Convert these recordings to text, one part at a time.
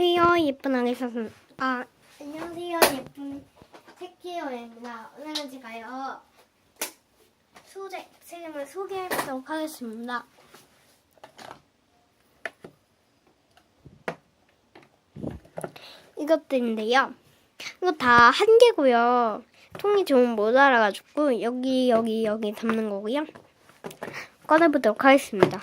안녕하세요 예쁜 아기 사슴 아 안녕하세요 예쁜 새끼여입니다 오늘은 제가요 소재 책임을 소개해보도록 하겠습니다. 이것들인데요. 이거 다 한 개고요. 통이 좀 모자라가지고 여기 여기 여기 담는 거고요. 꺼내보도록 하겠습니다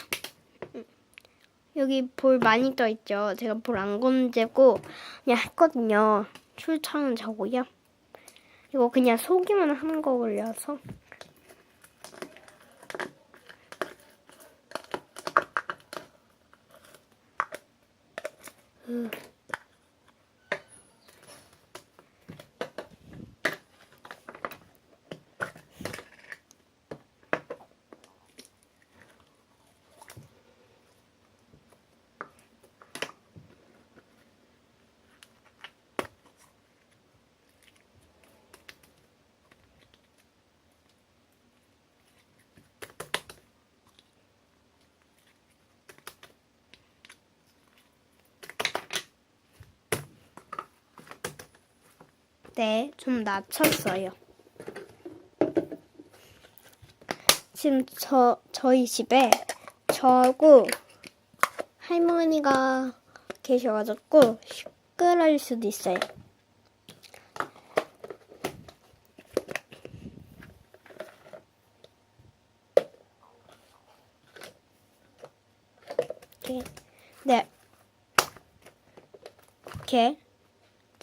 여기 볼 많이 떠 있죠. 제가 볼 안 건재고 그냥 했거든요. 출처는 저고요. 이거 그냥 속이만 하는 거 올려서 으. 네, 좀 낮췄어요. 지금 저 저희 집에 저하고 할머니가 계셔가지고 시끄러울 수도 있어요. 이렇게 네 이렇게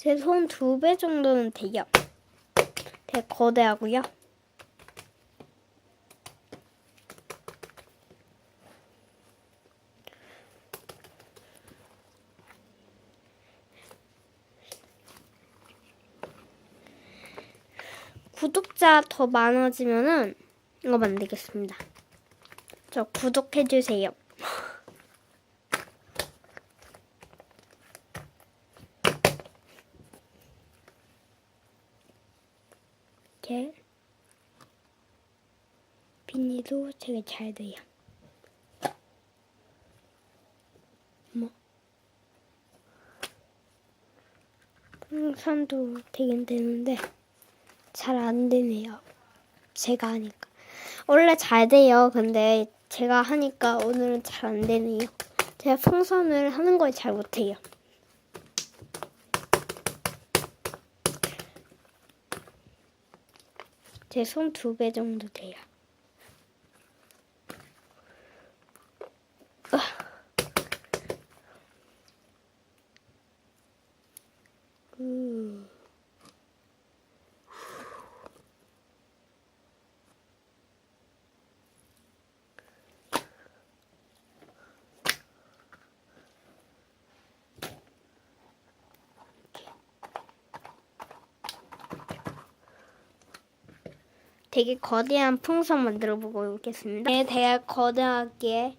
제 손 두 배 정도는 돼요. 되게 거대하고요. 구독자 더 많아지면은 이거 만들겠습니다. 저 구독해주세요. 이렇게 비닐도 되게 잘 돼요. 뭐 풍선도 되긴 되는데 잘 안 되네요. 제가 하니까 원래 잘 돼요. 근데 제가 하니까 오늘은 잘 안 되네요. 제가 풍선을 하는 걸 잘 못해요. 제 손 두 배 정도 돼요. 되게 거대한 풍선 만들어 보고 있겠습니다. 네, 되게 거대하게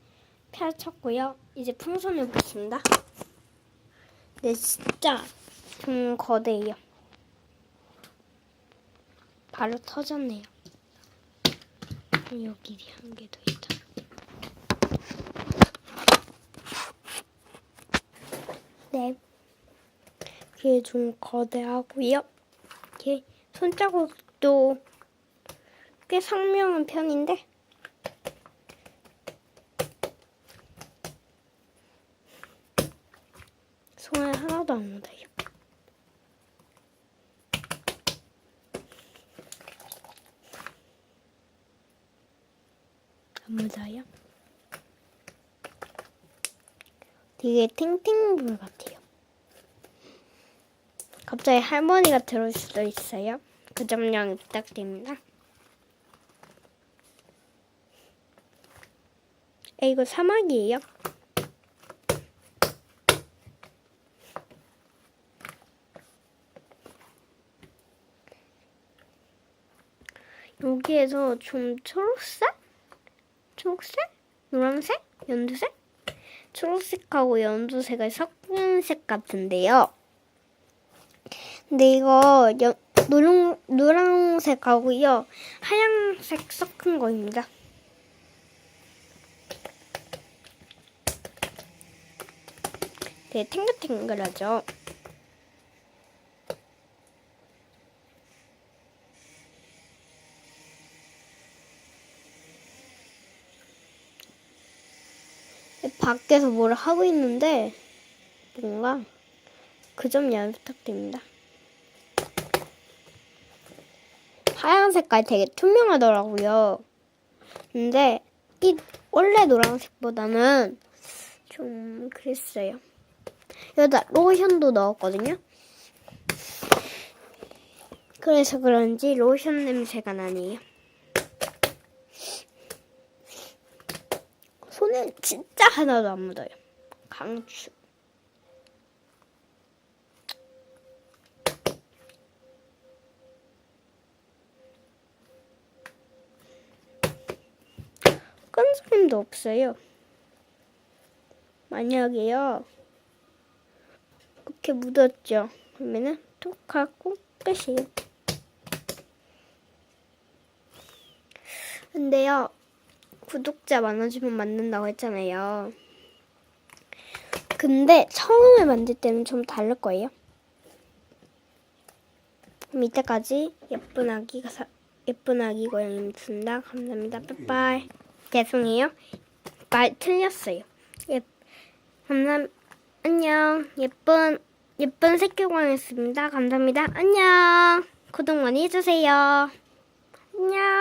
펼쳤고요. 이제 풍선을 보겠습니다. 네, 진짜 좀 거대해요. 바로 터졌네요. 여기 한 개 더 있다. 네. 이게 좀 거대하고요. 이렇게 손자국도 꽤 상명한 편인데 손에 하나도 안 묻어요. 안 묻어요? 되게 탱탱볼 같아요. 갑자기 할머니가 들어올 수도 있어요. 그점 양해 부탁드립니다. 에, 이거 사막이에요? 여기에서 좀 초록색? 초록색? 노란색? 연두색? 초록색하고 연두색을 섞은 색 같은데요. 근데 이거 연, 노랑, 노란색하고요. 하얀색 섞은 거입니다. 되게 탱글탱글하죠. 밖에서 뭘 하고 있는데 뭔가 그 점 양해 부탁드립니다. 하얀 색깔 되게 투명하더라고요. 근데 이 원래 노란색보다는 좀 그랬어요. 여기다 로션도 넣었거든요. 그래서 그런지 로션 냄새가 나네요. 손에 진짜 하나도 안 묻어요. 강추. 끈적임도 없어요. 만약에요. 이렇게 묻었죠. 그러면은 톡 하고 끝이에요. 근데요. 구독자 많아지면 만든다고 했잖아요. 근데 처음에 만들 때는 좀 다를 거예요. 그럼 이때까지 예쁜 아기가 사, 예쁜 아기 고양이입니다. 감사합니다. 빠빠이. 죄송해요. 말 틀렸어요. 예, 감사, 안녕. 예쁜, 예쁜 새끼 고양이였습니다. 감사합니다. 안녕. 구독 많이 해주세요. 안녕.